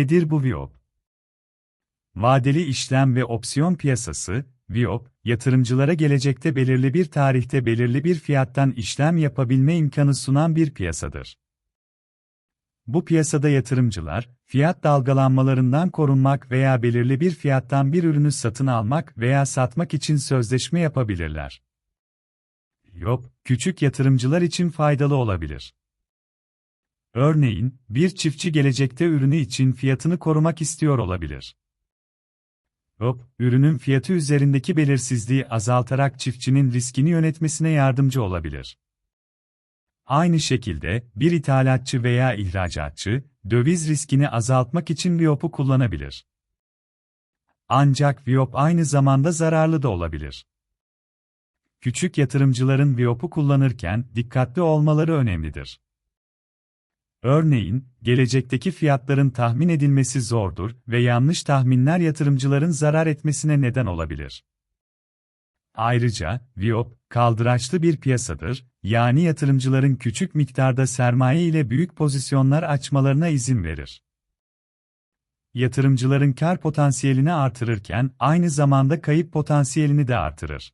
Nedir bu VIOP? Vadeli işlem ve opsiyon piyasası, VIOP, yatırımcılara gelecekte belirli bir tarihte belirli bir fiyattan işlem yapabilme imkanı sunan bir piyasadır. Bu piyasada yatırımcılar, fiyat dalgalanmalarından korunmak veya belirli bir fiyattan bir ürünü satın almak veya satmak için sözleşme yapabilirler. VIOP, küçük yatırımcılar için faydalı olabilir. Örneğin, bir çiftçi gelecekte ürünü için fiyatını korumak istiyor olabilir. Hop, ürünün fiyatı üzerindeki belirsizliği azaltarak çiftçinin riskini yönetmesine yardımcı olabilir. Aynı şekilde, bir ithalatçı veya ihracatçı, döviz riskini azaltmak için VIOP'u kullanabilir. Ancak VIOP aynı zamanda zararlı da olabilir. Küçük yatırımcıların VIOP'u kullanırken dikkatli olmaları önemlidir. Örneğin, gelecekteki fiyatların tahmin edilmesi zordur ve yanlış tahminler yatırımcıların zarar etmesine neden olabilir. Ayrıca, VIOP, kaldıraçlı bir piyasadır, yani yatırımcıların küçük miktarda sermaye ile büyük pozisyonlar açmalarına izin verir. Yatırımcıların kar potansiyelini artırırken aynı zamanda kayıp potansiyelini de artırır.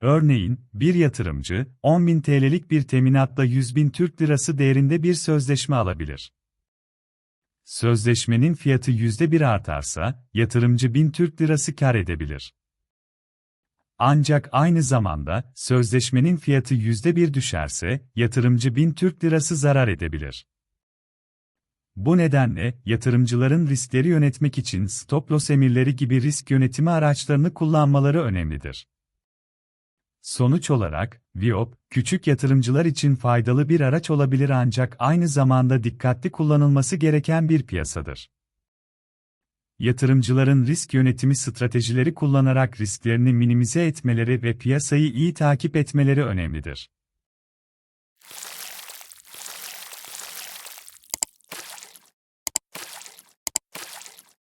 Örneğin, bir yatırımcı, 10.000 TL'lik bir teminatla 100.000 Türk Lirası değerinde bir sözleşme alabilir. Sözleşmenin fiyatı %1 artarsa, yatırımcı 1000 Türk Lirası kar edebilir. Ancak aynı zamanda, sözleşmenin fiyatı %1 düşerse, yatırımcı 1000 Türk Lirası zarar edebilir. Bu nedenle, yatırımcıların riskleri yönetmek için stop loss emirleri gibi risk yönetimi araçlarını kullanmaları önemlidir. Sonuç olarak, VIOP, küçük yatırımcılar için faydalı bir araç olabilir ancak aynı zamanda dikkatli kullanılması gereken bir piyasadır. Yatırımcıların risk yönetimi stratejileri kullanarak risklerini minimize etmeleri ve piyasayı iyi takip etmeleri önemlidir.